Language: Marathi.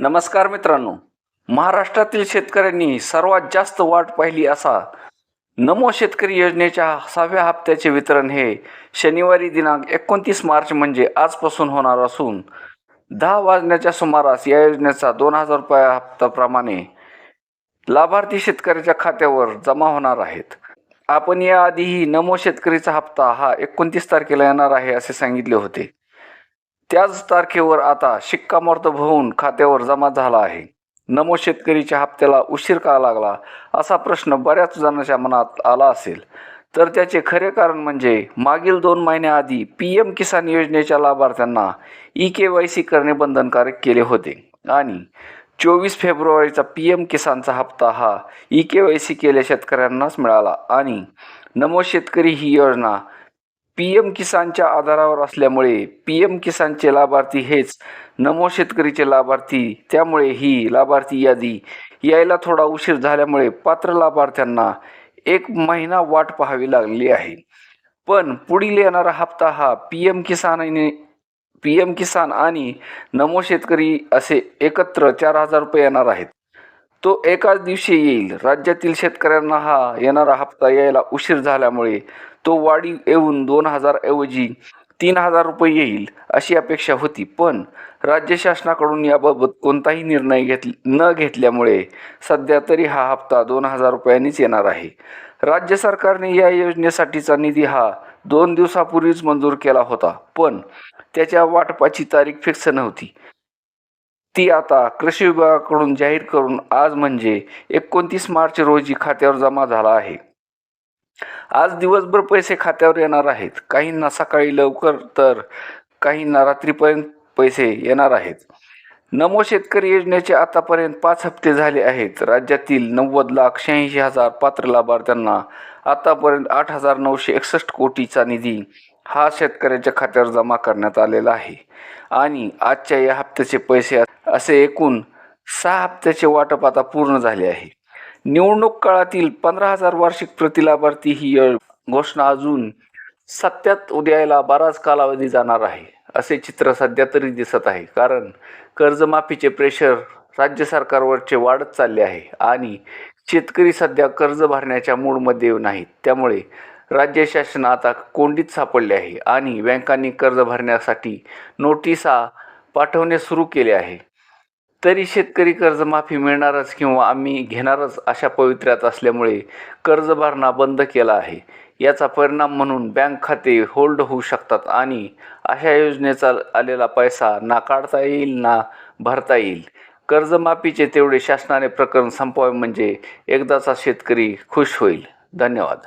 नमस्कार मित्रांनो. महाराष्ट्रातील शेतकऱ्यांनी सर्वात जास्त वाट पाहिली असा नमो शेतकरी योजनेच्या सहाव्या हप्त्याचे वितरण हे शनिवारी दिनांक एकोणतीस मार्च म्हणजे आजपासून होणार असून दहा वाजण्याच्या सुमारास या योजनेचा दोन हजार रुपया हप्त्याप्रमाणे लाभार्थी शेतकऱ्याच्या खात्यावर जमा होणार आहेत. आपण याआधीही नमो शेतकरीचा हप्ता हा एकोणतीस तारखेला येणार आहे असे सांगितले होते. त्याच तारखेवर आता शिक्कामोर्तब होऊन खात्यावर जमा झाला आहे. नमो शेतकरीच्या हप्त्याला उशीर का लागला असा प्रश्न बऱ्याच जणांच्या मनात आला असेल. तर त्याचे खरे कारण म्हणजे मागील दोन महिन्याआधी पी एम किसान योजनेच्या लाभार्थ्यांना ई के वाय सी करणे बंधनकारक केले होते. आणि चोवीस फेब्रुवारीचा पी एम किसानचा हप्ता हा ई के वाय सी केल्या शेतकऱ्यांनाच मिळाला. आणि नमो शेतकरी ही योजना पी एम किसानच्या आधारावर असल्यामुळे पी एम किसानचे लाभार्थी हेच नमो शेतकरीचे लाभार्थी. त्यामुळे ही लाभार्थी यादी यायला थोडा उशीर झाल्यामुळे पात्र लाभार्थ्यांना एक महिना वाट पाहावी लागली आहे. पण पुढील येणारा हप्ता हा पी एम किसानने पी एम किसान आणि नमो शेतकरी असे एकत्र चार हजार रुपये येणार आहेत. तो एकाच दिवशी येईल. राज्यातील शेतकऱ्यांना हा येणारा हप्ता यायला उशीर झाल्यामुळे तो वाढी येऊन दोन हजारऐवजी तीन हजार रुपये येईल अशी अपेक्षा होती. पण राज्य शासनाकडून याबाबत कोणताही निर्णय घेत न घेतल्यामुळे सध्या तरी हा हप्ता दोन हजार रुपयांनीच येणार आहे. राज्य सरकारने या योजनेसाठीचा निधी हा दोन दिवसापूर्वीच मंजूर केला होता पण त्याच्या वाटपाची तारीख फिक्स नव्हती. ती आता कृषी विभागाकडून जाहीर करून आज म्हणजे एकोणतीस मार्च रोजी खात्यावर जमा झाला आहे. आज दिवसभर पैसे खात्यावर येणार आहेत. काहींना सकाळी लवकर तर काहींना रात्रीपर्यंत पैसे येणार आहेत. नमो शेतकरी योजनेचे आतापर्यंत पाच हप्ते झाले आहेत. राज्यातील नव्वद लाख शहाऐंशी हजार पात्र लाभार्थ्यांना आतापर्यंत आठ हजार नऊशे एकसष्ट कोटीचा निधी हा शेतकऱ्याच्या खात्यावर जमा करण्यात आलेला आहे. आणि आजच्या या हप्त्याचे पैसे असे एकूण सहा हप्त्याचे वाटप आता पूर्ण झाले आहे. निवडणूक काळातील पंधरा हजार वार्षिक प्रतिलाभार्थी ही घोषणा अजून सत्यात उद्यायला बराच कालावधी जाणार आहे असे चित्र सध्या तरी दिसत आहे. कारण कर्जमाफीचे प्रेशर राज्य सरकारवरचे वाढत चालले आहे आणि शेतकरी सध्या कर्ज भरण्याच्या मूडमध्ये नाहीत. त्यामुळे राज्य शासन आता कोंडीत सापडले आहे आणि बँकांनी कर्ज भरण्यासाठी नोटिसा पाठवणे सुरू केले आहे. तरी शेतकरी कर्जमाफी मिळणारच किंवा आम्ही घेणारच अशा पवित्र्यात असल्यामुळे कर्ज भरणा बंद केला आहे. याचा परिणाम म्हणून बँक खाते होल्ड होऊ शकतात आणि अशा योजनेचा आलेला पैसा ना काढता येईल ना भरता येईल. कर्जमाफीचे तेवढे शासनाने प्रकरण संपवावे म्हणजे एकदाचा शेतकरी खुश होईल. धन्यवाद.